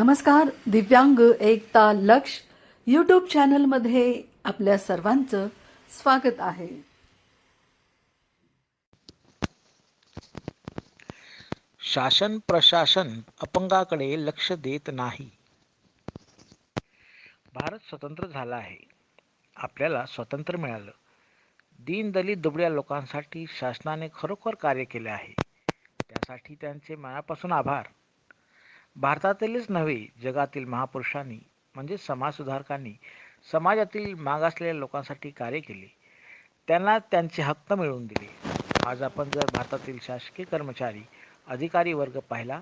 नमस्कार दिव्यांग एकता लक्ष यूट्यूब चॅनलमध्ये आपल्या सर्वांचं स्वागत आहे. शासन प्रशासन अपंगाकडे लक्ष देत नाही. भारत स्वतंत्र झाला आहे. आपल्याला स्वतंत्र मिळालं. दीनदलित दुबळ्या लोकांसाठी शासनाने खरोखर कार्य केले आहे. त्यासाठी त्यांचे मनापासून आभार. भारतातीलच नव्हे जगातील महापुरुषांनी म्हणजे समाजसुधारकांनी समाजातील मागासलेल्या लोकांसाठी कार्य केले. त्यांना त्यांचे हक्क मिळवून दिले. आज आपण जर भारतातील शासकीय कर्मचारी अधिकारी वर्ग पाहिला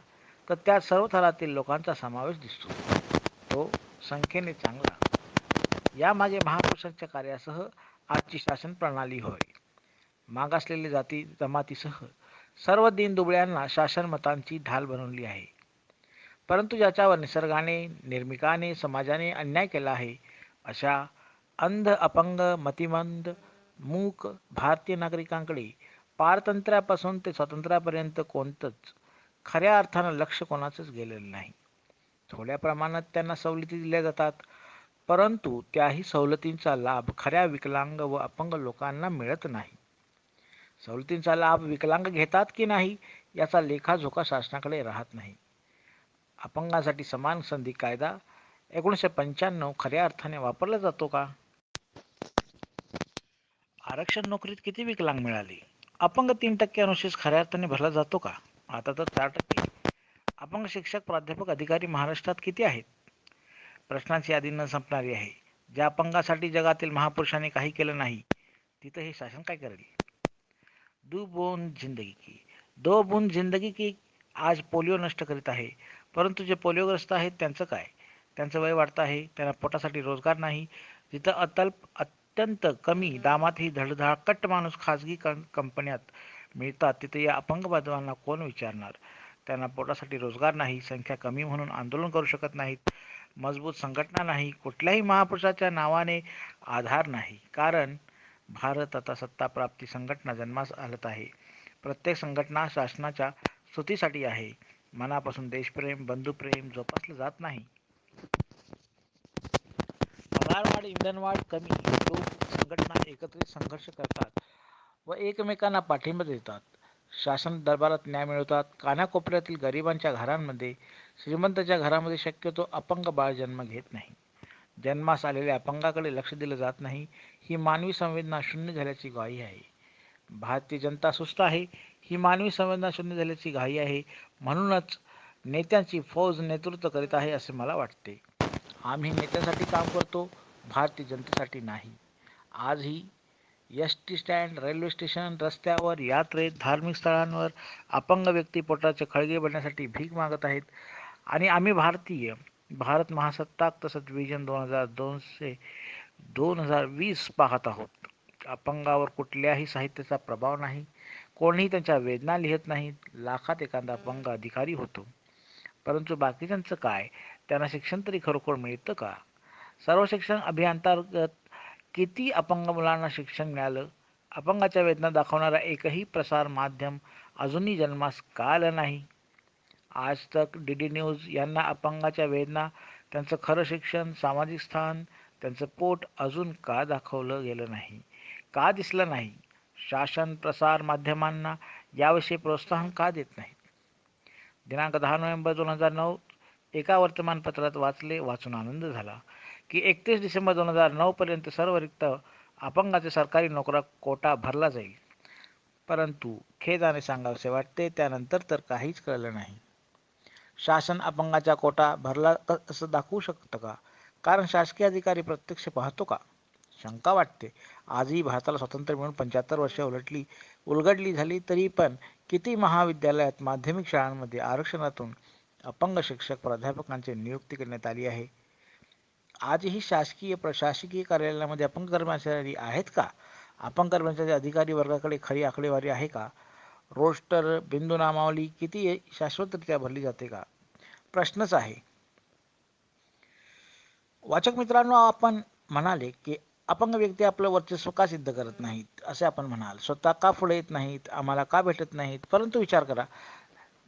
तर त्यात सर्व थरातील लोकांचा समावेश दिसतो. तो संख्येने चांगला. यामागे महापुरुषांच्या कार्यासह आजची शासन प्रणाली होय. मागासलेले जाती जमातीसह सर्व दीनदुबळ्यांना शासन मतांची ढाल बनवली आहे. परंतु ज्याच्यावर निसर्गाने निर्मिकाने समाजाने अन्याय केला आहे अशा अंध अपंग मतिमंद मूक भारतीय नागरिकांकडे पारतंत्र्यापासून ते स्वातंत्र्यापर्यंत कोणतंच खऱ्या अर्थानं लक्ष कोणाचंच गेलेलं नाही. थोड्या प्रमाणात त्यांना सवलती दिल्या जातात परंतु त्याही सवलतींचा लाभ खऱ्या विकलांग व अपंग लोकांना मिळत नाही. सवलतींचा लाभ विकलांग घेतात की नाही याचा लेखाजोखा शासनाकडे राहत नाही. अपंगांसाठी समान संधी कायदा एकोणीसशे पंच्याण्णव खऱ्या अर्थाने वापरला जातो का? आरक्षण नोकरीत किती विकलांग मिळाली? अपंग तीन टक्के अनुशेष खऱ्या अर्थाने भरला जातो का? आता तर चार टक्के. अपंग शिक्षक प्राध्यापक अधिकारी महाराष्ट्रात किती आहेत? प्रश्नांची यादी न संपणारी आहे. ज्या अपंगासाठी जगातील महापुरुषांनी काही केलं नाही तिथं हे शासन काय करेल? दो बोन जिंदगी की. दो बूंद जिंदगी की आज पोलिओ नष्ट करीत आहे. परंतु जे पोलिओग्रस्त आहेत त्यांचं काय? त्यांचं वय वाढतं आहे त्यांना पोटासाठी रोजगार नाही. जिथं अतल्प अत्यंत कमी दामात ही धडधाकट माणूस खाजगी कंपन्यात मिळतात तिथे या अपंग बांधवांना कोण विचारणार? त्यांना पोटासाठी रोजगार नाही संख्या कमी म्हणून आंदोलन करू शकत नाहीत. मजबूत संघटना नाही कुठल्याही महापुरुषाच्या नावाने आधार नाही. कारण भारत आता सत्ताप्राप्ती संघटना जन्मास आलत आहे. प्रत्येक संघटना शासनाच्या स्तुतीसाठी आहे. मनापासून देशप्रेम बंधुप्रेम जोपासलं जात नाही. पगारवाढ इंधनवाढ कमी लोक संघटना एकत्रित संघर्ष करतात व एकमेकांना पाठिंबा देतात. शासन दरबारात न्याय मिळवतात. कानाकोपऱ्यातील गरिबांच्या घरांमध्ये श्रीमंताच्या घरामध्ये शक्यतो अपंग बाळ जन्म घेत नाही. जन्मास आलेल्या अपंगाकडे लक्ष दिलं जात नाही. ही मानवी संवेदना शून्य झाल्याची ग्वाही आहे. भारतीय जनता सुस्त आहे. ही मानवी संवेदना शून्य झाल्याची घाई आहे. म्हणूनच नेत्यांची फौज नेतृत्व करीत आहे असे मला वाटते. आम्ही नेत्यांसाठी काम करतो भारतीय जनतेसाठी नाही. आजही S T stand railway station रस्त्यावर यात्रेत धार्मिक स्थळांवर अपंग व्यक्ती पोटाचे खळगे बनण्यासाठी भीक मागत आहेत. आणि आम्ही भारतीय भारत महासत्ताक तसंच विजन दोन हजार दोनशे दोन हजार वीस पाहत आहोत. अपंगावर कुठल्याही साहित्याचा प्रभाव नाही. कोणीही त्यांच्या वेदना लिहित नाहीत. लाखात एखादा अपंग अधिकारी होतो. परंतु बाकीच्यांचं काय? त्यांना शिक्षण तरी खरोखर मिळतं का? सर्व शिक्षण अभियांतर्गत किती अपंग मुलांना शिक्षण मिळालं? अपंगाच्या वेदना दाखवणारा एकही प्रसार माध्यम अजूनही जन्मास का आलं नाही. आज तक डी डी न्यूज यांना अपंगाच्या वेदना त्यांचं खरं शिक्षण सामाजिक स्थान त्यांचं पोट अजून का दाखवलं गेलं नाही? का दिसलं नाही? शासन प्रसार माध्यमांना याविषयी प्रोत्साहन का देत नाहीत? दिनांक दहा नोव्हेंबर दोन हजार नऊ एका वर्तमानपत्रात वाचले वाचून आनंद झाला की एकतीस डिसेंबर दोन हजार नऊपर्यंत सर्व रिक्त अपंगाचे सरकारी नोकरा कोटा भरला जाईल. परंतु खेदाने सांगावसे वाटते त्यानंतर तर काहीच कळलं नाही. शासन अपंगाचा कोटा भरला असं दाखवू शकतं का? कारण शासकीय अधिकारी प्रत्यक्ष पाहतो का? शंका वाटते. आजही भारताला स्वातंत्र्य मिळून पंच्याहत्तर वर्षे उलटली उलगडली झाली तरी पण किती महाविद्यालयात माध्यमिक शाळांमध्ये आरक्षणातून अपंग शिक्षक प्राध्यापकांची नियुक्ती करण्यात आली आहे? आजही शासकीय प्रशासकीय कार्यालयामध्ये अपंग कर्मचारी आहेत का? अपंग कर्मचारी अधिकारी वर्गाकडे खरी आकडेवारी आहे का? रोस्टर बिंदू नामावली किती शाश्वतरित्या भरली जाते का? प्रश्नच आहे. वाचक मित्रांनो आपण म्हणाले की अपंग व्यक्ती आपलं वर्चस्व का सिद्ध करत नाहीत असे आपण म्हणाल. स्वतः का पुढे येत नाहीत आम्हाला का भेटत नाहीत? परंतु विचार करा.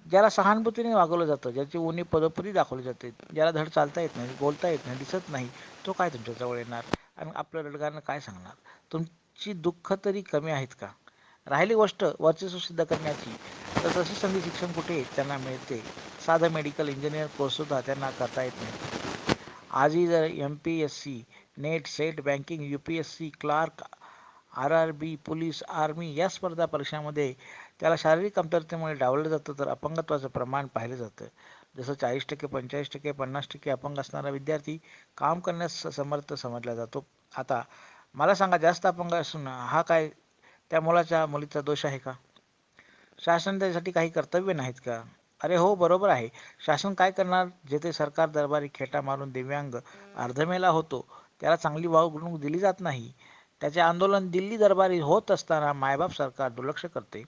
ज्याला सहानुभूतीने वागवलं जातं ज्याची उणी पदोपदी दाखवली जाते ज्याला धड चालता येत नाही बोलता येत नाही दिसत नाही तो काय तुमच्या जवळ येणार? आणि आपलं रडगाणं काय सांगणार? तुमची दुःख तरी कमी आहेत का? राहिली गोष्ट वर्चस्व सिद्ध करण्याची. तर तशी संधी शिक्षण कुठे त्यांना मिळते? साधं मेडिकल इंजिनियर कोर्ससुद्धा त्यांना करता येत नाही. आजही जर M P S C net set banking U P S C clerk R R B police army या स्पर्धा परीक्षांमध्ये त्याला शारीरिक कमतरतेमुळे डावलं जातं तर अपंगत्वाचं प्रमाण पाहिलं जातं. जसं चाळीस टक्के पंचेचाळीस टक्के पन्नास टक्के अपंग असणारा विद्यार्थी काम करण्यास समर्थ समजला जातो. आता मला सांगा जास्त अपंग असून हा काय त्या मुलाच्या मुलीचा दोष आहे का? शासन त्यासाठी काही कर्तव्य नाहीत का? अरे हो बरोबर आहे. शासन काय करणार? जेथे सरकार दरबारी खेटा मारून दिव्यांग अर्धमेला होतो त्याला चांगली वागणूक दिली जात नाही. त्याचे आंदोलन दिल्ली दरबारी होत असताना मायबाप सरकार दुर्लक्ष करते.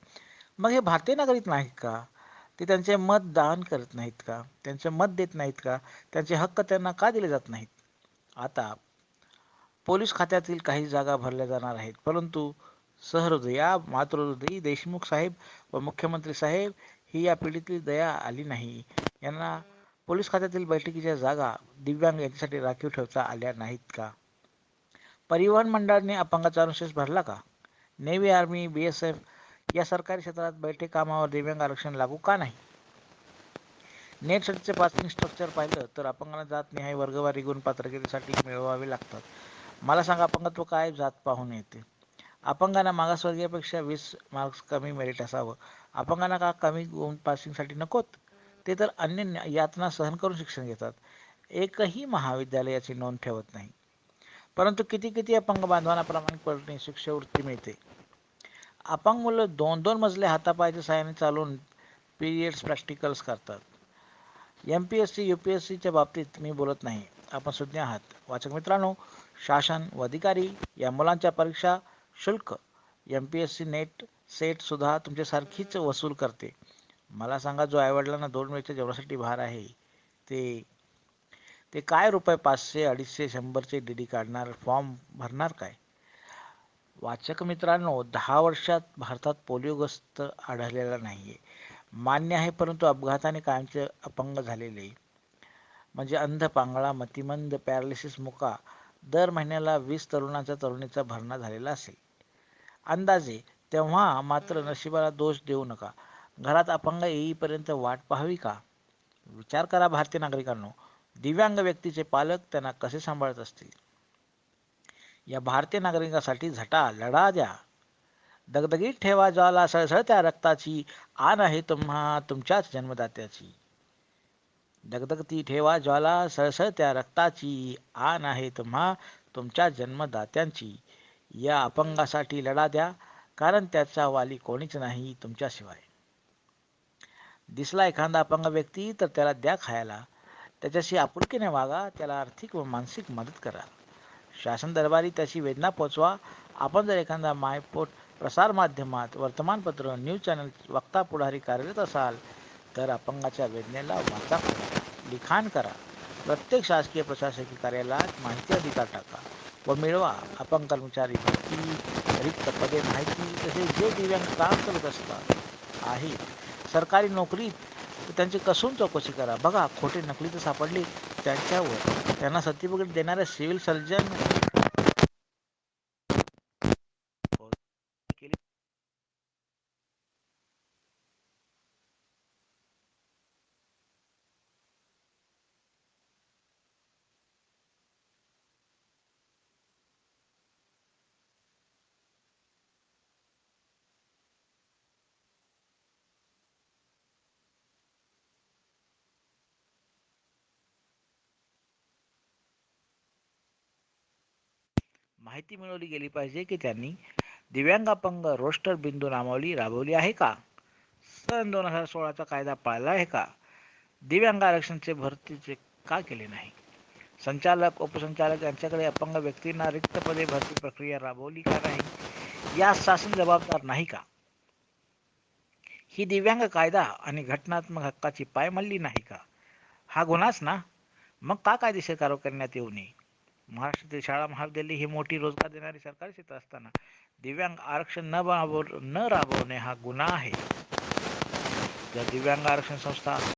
मग हे भारतीय नागरिक नाहीत का? ते त्यांचे मत दान करत नाहीत का? त्यांचे मत देत नाहीत का? त्यांचे हक्क त्यांना का दिले जात नाहीत? आता पोलीस खात्यातील काही जागा भरल्या जाणार आहेत. परंतु सहृदया मातृहृदयी देशमुख साहेब व मुख्यमंत्री साहेब ही या पिढीतली दया आली नाही. यांना पोलीस खात्यातील बैठकीच्या जागा दिव्यांग यांच्यासाठी राखीव ठेवता आल्या नाहीत का? परिवहन मंडळाने अपंगाचा अनुशेष भरला का? Navy army B S F या सरकारी क्षेत्रात बैठे कामावर दिव्यांग आरक्षण लागू का नाही? नेटसाठीचे पासिंग स्ट्रक्चर पाहिलं तर अपंगांना जात निहाय वर्गवारी गुण पात्रतेसाठी मिळवावे लागतात. मला सांगा अपंगत्व काय जात पाहून येते? अपंगांना मागासवर्गीयापेक्षा वीस मार्क्स कमी मेरिट असावं. अपंगांना का कमी गुण पासिंगसाठी नकोत? ते तर अन्य न्या- यातना सहन करून शिक्षण घेतात. एकही महाविद्यालयाची नोंद ठेवत नाही. परंतु किती किती अपंग बांधवांना प्रामाणिकपणे शिष्यवृत्ती मिळते? अपंग मुलं दोन दोन मजले हातापायाच्या सहाय्याने चालून पिरियड्स प्रॅक्टिकल्स करतात. M P S C U P S सीच्या बाबतीत मी बोलत नाही. आपण सुज्ञ आहात. वाचक मित्रांनो शासन व अधिकारी या मुलांच्या परीक्षा शुल्क M P S C net सेटसुद्धा तुमच्यासारखीच वसूल करते. मला सांगा जो आईवडिलांना दोन वेळच्या जेवणासाठी भार आहे ते ते काय रुपये पाचशे अडीचशे शंभरचे डी डी काढणार फॉर्म भरणार काय? वाचक मित्रांनो दहा वर्षात भारतात पोलिओग्रस्त आढळलेला नाही आहे मान्य आहे परंतु अपघाताने कायमचे अपंग झालेले. म्हणजे अंध पांगळा मतिमंद पॅरालिसिस मुका दर महिन्याला वीस तरुणाचा तरुणीचा भरणा झालेला असेल. अंदाजे तेव्हा मात्र नशिबाला दोष देऊ नका. घरात अपंग येईपर्यंत वाट पाहावी का? विचार करा भारतीय नागरिकांनो. दिव्यांग व्यक्तीचे पालक त्यांना कसे सांभाळत असतील? या भारतीय नागरिकांसाठी झटा लढा द्या. दगदगीत ठेवा ज्वाला सळसळत्या रक्ताची. आन आहे तुम्हा तुमच्याच जन्मदात्याची. दगदगती ठेवा ज्वाला सळसळत्या रक्ताची. आन आहे तुम्हा तुमच्या जन्मदात्यांची. या अपंगासाठी लढा द्या कारण त्याचा वाली कोणीच नाही तुमच्याशिवाय. दिसला एखादा अपंग व्यक्ती तर त्याला द्या खायला. त्याच्याशी आपुलकीने वागा त्याला आर्थिक व मानसिक मदत करा. शासन दरबारी त्याची वेदना पोचवा. आपण जर एखादा मायपोट प्रसारमाध्यमात वर्तमानपत्र न्यूज चॅनल वक्ता पुढारी कार्यरत असाल तर अपंगाच्या वेदनेला वाचा करा. लिखाण करा. प्रत्येक शासकीय प्रशासकीय कार्यालयात माहिती अधिकार टाका व मिळवा. अपंग कर्मचारी भरती रिक्त पदे माहिती तसेच जे दिव्यांग काम करत असतात आहेत सरकारी नोकरीत त्यांची कसून चौकशी करा. बघा खोटे नकली तर सापडली त्यांच्यावर. त्यांना सर्टिफिकेट देणाऱ्या सिव्हिल सर्जन माहिती मिळवली गेली पाहिजे की त्यांनी दिव्यांग अपंग रोस्टर बिंदू नामावली राबवली आहे का? सन दोन हजार सोळाचा कायदा पाळला आहे का? दिव्यांग आरक्षणचे भरतीचे का केले नाही? संचालक उपसंचालक यांच्याकडे अपंग व्यक्तींना रिक्त पदे भरती प्रक्रिया राबवली का नाही? या शासन जबाबदार नाही का? ही दिव्यांग कायदा आणि घटनात्मक हक्काची पायमल्ली नाही का? हा गुन्हाच ना? मग का कायदेशीर कारवाई करण्यात येऊ नये? महाराष्ट्रातील शाळा महाविद्यालय ही मोठी रोजगार देणारी सरकारी क्षेत्र असताना दिव्यांग आरक्षण न राबव न राबवणे हा गुन्हा आहे. ज्या दिव्यांग आरक्षण संस्था